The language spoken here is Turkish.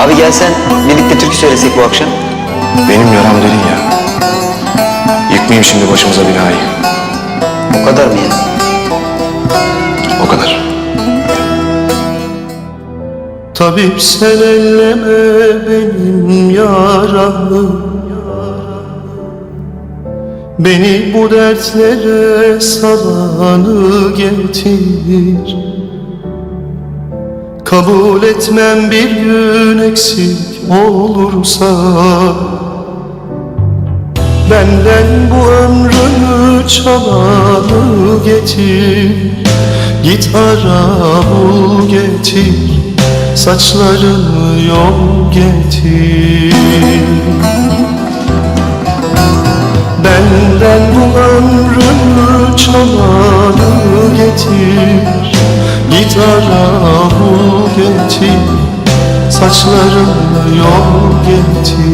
Abi gelsen birlikte türkü söylesek bu akşam. Benim yaram derin ya. Yıkmayayım şimdi başımıza binayı. O kadar mı ya? O kadar. Tabip sen elleme benim yaramı Beni bu dertlere salanı getir Kabul etmem bir gün eksik olursa Benden bu ömrümü çalanı getir. Git ara bul getir. Saçlarını yol getir. Benden bu ömrümü çalanı getir. Git ara bul Saçlarını yol getir